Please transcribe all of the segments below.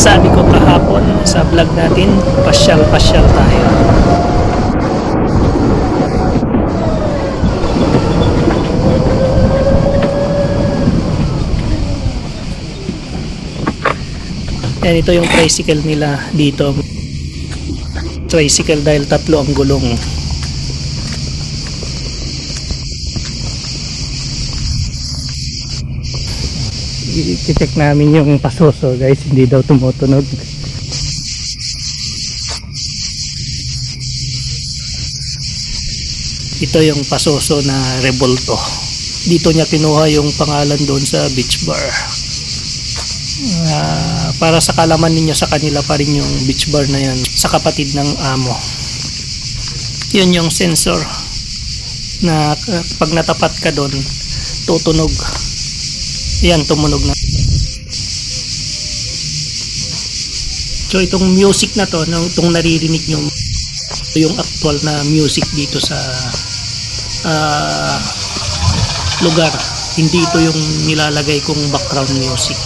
sabi ko kahapon sa vlog natin, pasyal-pasyal tayo. Yan, ito yung tricycle nila dito. Tricycle dahil tatlo ang gulong. I-check namin yung pasoso guys, hindi daw tumutunog. Ito yung pasoso na Revolto. Dito niya kinuha yung pangalan doon sa beach bar. Ah, para sa kalaman ninyo sa kanila pa rin yung beach bar na yan sa kapatid ng amo. Yun yung sensor na k- pag natapat ka doon, tutunog. Yan, tumunog na. So itong music na to, itong naririnig nyo, yung actual na music dito sa ah, lugar. Hindi ito yung nilalagay kong background music.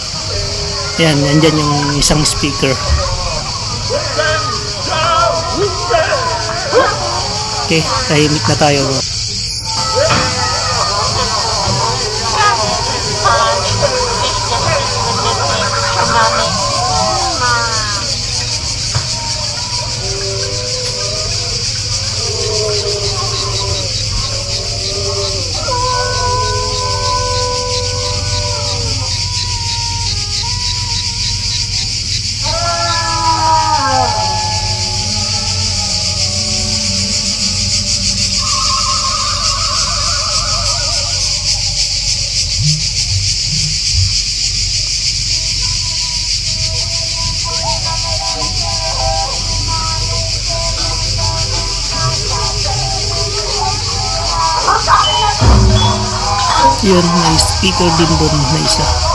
Yan, nandyan yung isang speaker. Okay, tahimik na tayo. Bro. Yun, may speaker din doon na isa.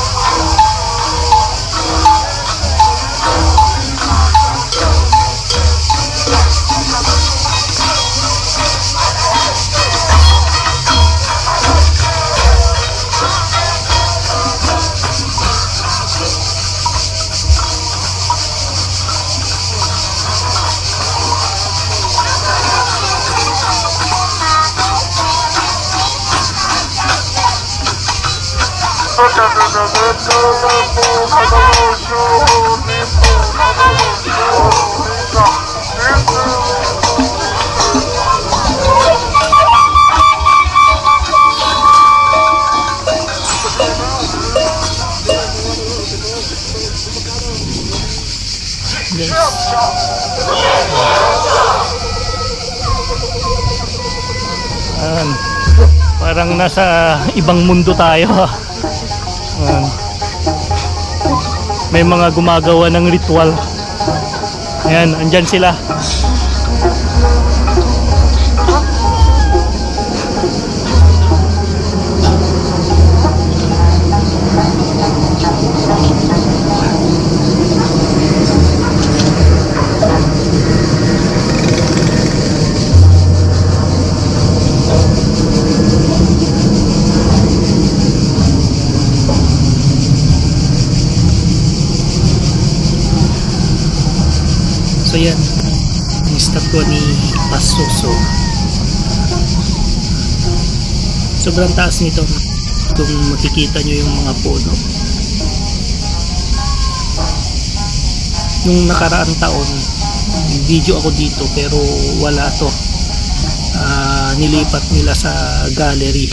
Ayan. Parang nasa ibang mundo tayo. Ayan. May mga gumagawa ng ritual. Ayan, andyan sila. So yan, ang statwa ni Pasuso. Sobrang taas nito kung makikita nyo yung mga puno. Nung nakaraang taon, video ako dito pero wala to. Ah, nilipat nila sa gallery.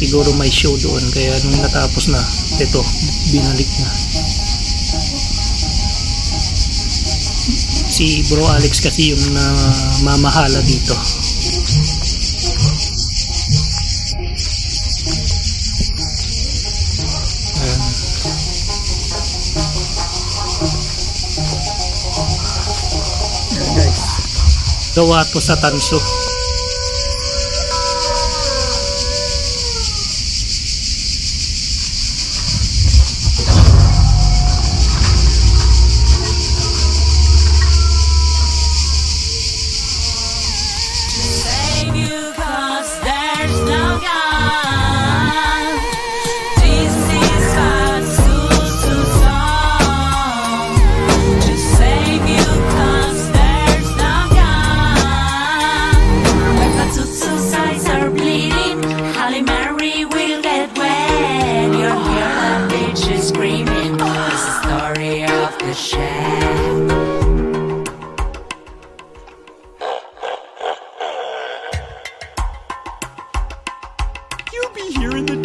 Siguro may show doon kaya nung natapos na, ito, binalik na. Si Bro Alex kasi yung namamahala dito. Ayan. Ayan, guys. Gawa to sa tanso.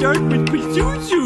Dark with Pazuzu.